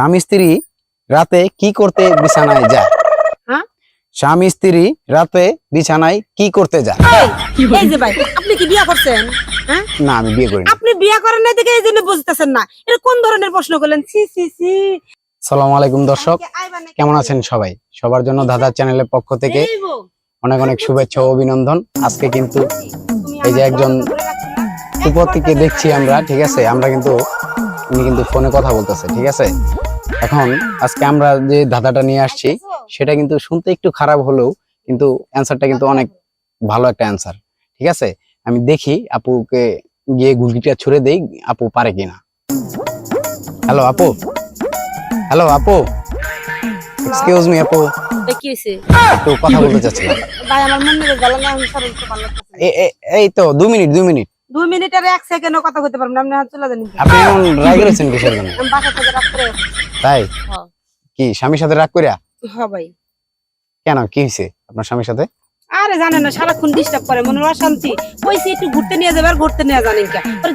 স্বামী স্ত্রী রাতে কি করতে বিছানায় যায়? হ্যাঁ? স্বামী স্ত্রী রাতে বিছানায় কি করতে যায়? এই এই যে ভাই আপনি কি বিয়া করছেন? হ্যাঁ? না আমি বিয়ে করিনি। আপনি বিয়া করেন না দেখে এই জন্য বুঝতেছেন না। এটা কোন ধরনের প্রশ্ন করলেন? সি সি সি সালাম আলাইকুম দর্শক। কেমন আছেন সবাই? সবার জন্য দাদা চ্যানেলের পক্ষ থেকে অনেক অনেক শুভেচ্ছা ও অভিনন্দন। আজকে কিন্তু এই যে একজন উপর থেকে দেখছি আমরা ঠিক আছে? আমরা কিন্তু উনি কিন্তু ফোনে কথা বলতেছে ঠিক আছে? এখন আজকে আমরা যে ধাঁধাটা নিয়ে আসছি সেটা কিন্তু শুনতে একটু খারাপ হলেও কিন্তু অ্যান্সারটা কিন্তু অনেক ভালো একটা অ্যান্সার ঠিক আছে? আমি দেখি আপুকে গিয়ে গুলকিটা ছুড়ে দেই আপু পারে কিনা। হ্যালো আপু? হ্যালো আপু? এক্সকিউজ মি আপু। কি হয়েছে একটু কথা বলতে চাচ্ছিলাম ভাই আমার মনে গলা না আমি সরল তো এই তো দু মিনিট দু মিনিট। দুই মিনিট আর এক সেকেন্ডও কথা কইতে পারবেন না আপনি হাত চলে যান আপনি রাগ করেছেন কিসের জন্য আমি বাসা থেকে তাই? হ্যাঁ। কি স্বামীর সাথে রাগ করিয়া হ্যাঁ ভাই। কেন কি হয়েছে আপনার স্বামীর সাথে? আরে জানেন না সারাক্ষণ ডিস্টার্ব করে মনে অশান্তি। কইছি একটু ঘুরতে নিয়ে যাবে আর ঘুরতে নিয়ে জানেন কে আর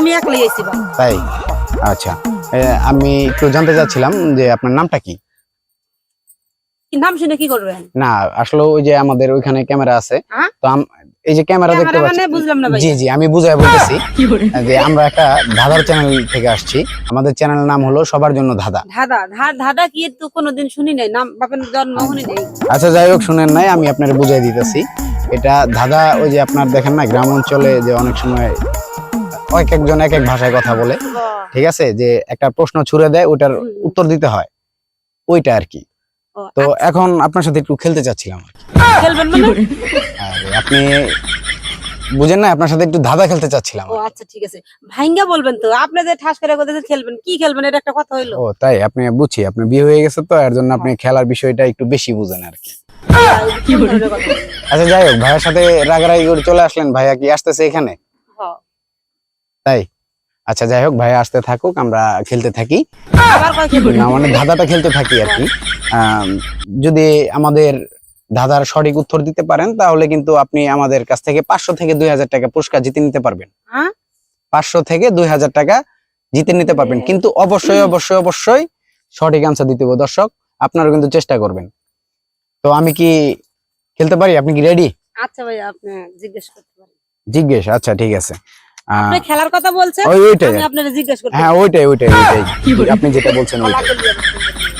আমি একলাই আইছি তাই? আচ্ছা। আমি একটু জানতে চাচ্ছিলাম যে আপনার নামটা কি? নাম শুনে কি করবেন? না আসলে ওই যে আমাদের ওইখানে ক্যামেরা আছে। হ্যাঁ? তো এই যে ক্যামেরা দেখতে পাচ্ছি মানে ভাই। জি জি আমি বুঝাই বলতেছি। যে আমরা একটা ধাঁধার চ্যানেল থেকে আসছি। আমাদের চ্যানেলের নাম হলো সবার জন্য ধাঁধা। ধাঁধা ধাঁধা কি তো কোনোদিন শুনি নাই? নাম বাপের জন্ম শুনি নাই? আচ্ছা যাই হোক শুনেন নাই আমি আপনার বুঝাই দিতেছি। এটা ধাঁধা ওই যে আপনার দেখেন না গ্রাম অঞ্চলে যে অনেক সময় এক একজন এক এক ভাষায় কথা বলে। ঠিক আছে? যে একটা প্রশ্ন ছুড়ে দেয় ওটার উত্তর দিতে হয়। ওইটা আর কি। তো এখন আপনার সাথে একটু খেলতে চাচ্ছিলাম খেলবেন মানে? আপনি বুঝেন না আপনার সাথে একটু ধাঁধা খেলতে চাচ্ছিলাম ও আচ্ছা ঠিক আছে। ভাইঙ্গা বলবেন তো আপনি যে ঠাস করে কথা খেলবেন। কি খেলবেন? এটা একটা কথা হইল। ও তাই? আপনি বুঝছি আপনি বিয়ে হয়ে গেছে তো এর জন্য আপনি খেলার বিষয়টা একটু বেশি বুঝেন আর কি? আচ্ছা যাই হোক ভাইয়ের সাথে রাগারাগি করে চলে আসলেন ভাইয়া কি আসতেছে এখানে? হ্যাঁ। তাই? আচ্ছা যাই হোক ভাই আসতে থাকুক আমরা খেলতে থাকি। না মানে ধাঁধাটা খেলতে থাকি আর কি। যদি আমাদের ধাঁধার সঠিক উত্তর দিতে পারেন তাহলে কিন্তু আপনি আমাদের কাছ থেকে পাঁচশো থেকে দুই হাজার টাকা পুরস্কার জিতে নিতে পারবেন? পাঁচশো থেকে দুই হাজার টাকা জিতে নিতে পারবেন। কিন্তু অবশ্যই অবশ্যই অবশ্যই সঠিক আনসার দিতে হবে। দর্শক আপনারা কিন্তু চেষ্টা করবেন। তো আমি কি খেলতে পারি? আপনি কি রেডি আচ্ছা ভাই আপনি জিজ্ঞেস করতে পারেন। জিজ্ঞেস আচ্ছা ঠিক আছে। আপনি খেলার কথা বলছেন আমি আপনারা জিজ্ঞেস করতে হ্যাঁ ওইটাই ওইটাই ওইটাই। আপনি যেটা বলছেন ওইটাই।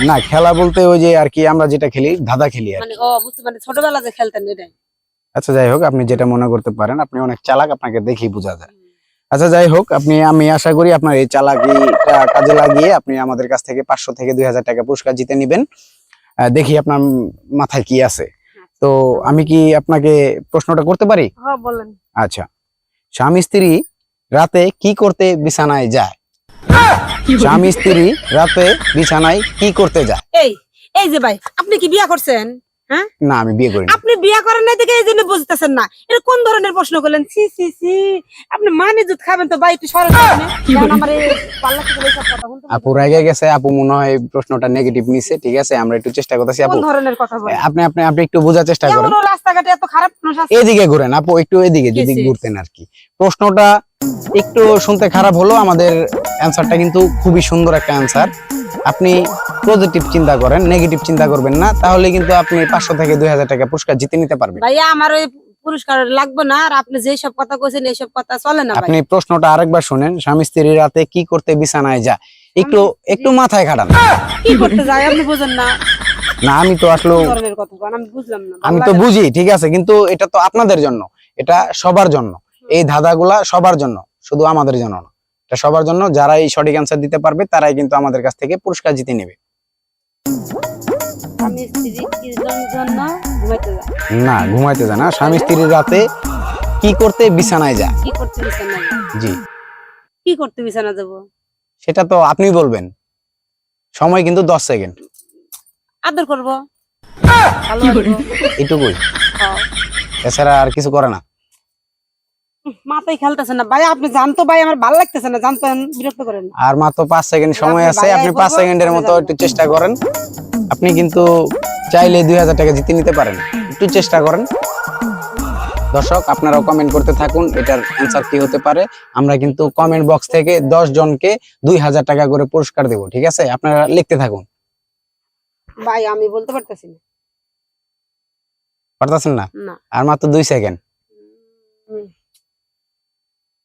না খেলা বলতে ওই যে আর কি আমরা যেটা খেলি ধাঁধা খেলি আর। মানে ও বুঝতে মানে ছোটবেলা যে খেলতেন এটাই। আচ্ছা যাই হোক আপনি যেটা মনে করতে পারেন আপনি অনেক চালাক আপনাকে দেখেই বোঝা যায়। আচ্ছা যাই হোক আপনি আমি আশা করি আপনার এই চালাকিটা কাজে লাগিয়ে আপনি আমাদের কাছ থেকে পাঁচশো থেকে দুই হাজার টাকা পুরস্কার জিতে নেবেন। দেখি আপনার মাথায় কি আছে। তো আমি কি আপনাকে প্রশ্নটা করতে পারি? হ্যাঁ আচ্ছা। স্বামী স্ত্রী রাতে কি করতে বিছানায় যায়? স্বামী স্ত্রী রাতে বিছানায় কি করতে যায়? এই এই যে ভাই আপনি কি বিয়া করছেন? না আমি বিয়ে করি আপনি বিয়া করেন না দেখে এই জন্য বুঝতেছেন না। এটা কোন ধরনের প্রশ্ন করলেন? সি সি সি আপনি মানে দুধ খাবেন তো ভাই একটু সরে আমার পাল্লা থেকে এইসব কথা বলতে আপু রেগে গেছে আপু মনে হয় প্রশ্নটা নেগেটিভ নিছে ঠিক আছে? আমরা একটু চেষ্টা করতেছি আপু। কোন ধরনের কথা বলেন? আপনি আপনি আপনি একটু বোঝার চেষ্টা করেন। রাস্তাঘাটে এত খারাপ মানুষ আছে? এদিকে ঘুরেন আপু একটু এদিকে যদি ঘুরতেন আর কি। প্রশ্নটা একটু শুনতে খারাপ হলো আমাদের অ্যান্সারটা কিন্তু খুবই সুন্দর একটা অ্যান্সার আপনি পজিটিভ চিন্তা করেন নেগেটিভ চিন্তা করবেন না তাহলে কিন্তু আপনি পাঁচশো থেকে দুই হাজার টাকা পুরস্কার জিতে নিতে পারবেন। ভাইয়া আমার ওই পুরস্কার লাগবে না আর আপনি যেই সব কথা কইছেন এইসব কথা চলে না আপনি প্রশ্নটা আরেকবার শুনেন স্বামী স্ত্রী রাতে কি করতে বিছানায় যায়? একটু একটু মাথায় খাটান। কি করতে যাই আপনি বুঝেন না। না আমি তো আসলে আমি তো বুঝি ঠিক আছে কিন্তু এটা তো আপনাদের জন্য এটা সবার জন্য। এই ধাঁধাগুলা সবার জন্য শুধু আমাদের জন্য না। এটা সবার জন্য যারা এই সঠিক অ্যান্সার দিতে পারবে তারাই কিন্তু আমাদের কাছ থেকে পুরস্কার জিতে নেবে। না ঘুমাইতে যায় না। স্বামী স্ত্রীর রাতে কি করতে বিছানায় যায়? কি করতে বিছানা জি। কি করতে বিছানা যাব? সেটা তো আপনি বলবেন। সময় কিন্তু দশ সেকেন্ড। আদর করব। এটুকুই। হ্যাঁ। এছাড়া আর কিছু করে না। মাথায় খেলতেছে না। ভাই আপনি জানতো ভাই আমার ভালো লাগতেছে না। জানতেন বিরক্ত করেন আর মাত্র পাঁচ সেকেন্ড সময় আছে। আপনি পাঁচ সেকেন্ডের মতো একটু চেষ্টা করেন। আপনি কিন্তু চাইলে দুই হাজার টাকা জিতে নিতে পারেন। একটু চেষ্টা করেন। দর্শক আপনারাও কমেন্ট করতে থাকুন। এটার অ্যান্সার কি হতে পারে? আমরা কিন্তু কমেন্ট বক্স থেকে দশ জনকে দুই হাজার টাকা করে পুরস্কার দেবো ঠিক আছে? আপনারা লিখতে থাকুন। ভাই আমি বলতে পারতেছি না। পারতেছেন না? না। আর মাত্র দুই সেকেন্ড।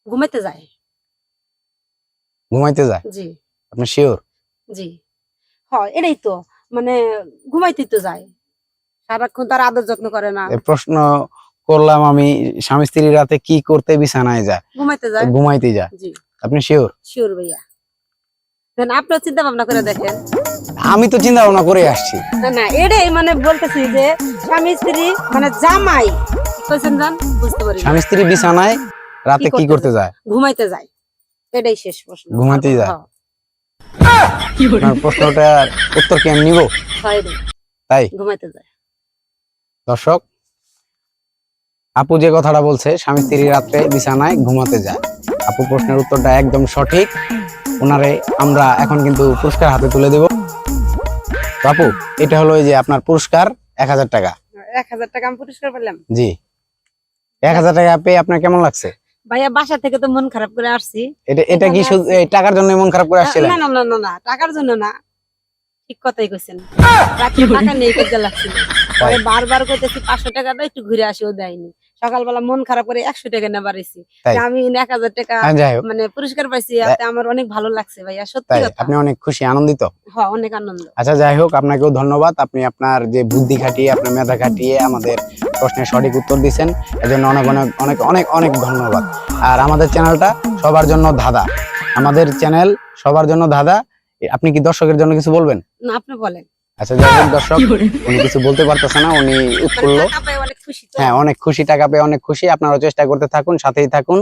ঘুমাইতে যায়। ঘুমাইতে যায়? জি। আপনি শিওর জি। হয় এটাই তো মানে ঘুমাইতে তো যায়। সারাক্ষণ তার আদর যত্ন করে না। প্রশ্ন করলাম আমি স্বামী স্ত্রী রাতে কি করতে বিছানায় যায়? ঘুমাইতে যায়? ঘুমাইতে যায়। জি। আপনি শিওর শিওর ভাইয়া। দেন আপনার চিন্তা ভাবনা করে দেখেন। আমি তো চিন্তা ভাবনা করে আসছি। না না এটাই মানে বলতেছি যে স্বামী স্ত্রী মানে জামাই কি কইছেন জান? বুঝতে পারি। স্বামী স্ত্রী বিছানায় রাতে কি করতে যায়? ঘুমাইতে যায়। এটাই শেষ প্রশ্ন। ঘুমাইতে যায়? হ্যাঁ, আপনার প্রশ্নটার উত্তর কি আমি নিব? তাই? ঘুমাইতে যায়। দর্শক আপু যে কথাটা বলছে স্বামী স্ত্রী রাত্রে বিছানায় ঘুমাতে যায়। আপু প্রশ্নের উত্তরটা একদম সঠিক। ওনারে আমরা এখন কিন্তু পুরস্কার হাতে তুলে দেব। তো আপু এটা হলো এই যে আপনার পুরস্কার এক হাজার টাকা। এক হাজার টাকা আমি পুরস্কার পেলাম। জি। এক হাজার টাকা পেয়ে আপনার কেমন লাগছে? ভাইয়া বাসা থেকে তো মন খারাপ করে আসছি। এটা এটা কি টাকার জন্য মন খারাপ করে আসছিলেন? না না না না টাকার জন্য না। ঠিক কথাই কইছেন। টাকা নেই করতে লাগছিল পরে বারবার করতেছি পাঁচশো টাকাটা একটু ঘুরে আসিও দেয়নি। সকালবেলা মন খারাপ করে একশো টাকা না আমি এক হাজার টাকা হ্যাঁ, মানে পুরস্কার পাইছি আমার অনেক ভালো লাগছে ভাইয়া সত্যি আপনি অনেক খুশি আনন্দিত? হ্যাঁ অনেক আনন্দ। আচ্ছা যাই হোক আপনাকেও ধন্যবাদ। আপনি আপনার যে বুদ্ধি খাটিয়ে আপনার মেধা খাটিয়ে আমাদের প্রশ্নের সঠিক উত্তর দিচ্ছেন এজন্য অনেক অনেক অনেক অনেক অনেক ধন্যবাদ। আর আমাদের চ্যানেলটা সবার জন্য ধাঁধা। আমাদের চ্যানেল সবার জন্য ধাঁধা। আপনি কি দর্শকের জন্য কিছু বলবেন? না আপনি বলেন। আচ্ছা যাই দর্শক উনি কিছু বলতে পারতেছে না উনি মানে উৎফুল্ল। অনেক খুশি হ্যাঁ অনেক খুশি টাকা পেয়ে অনেক খুশি। আপনারা চেষ্টা করতে থাকুন সাথেই থাকুন।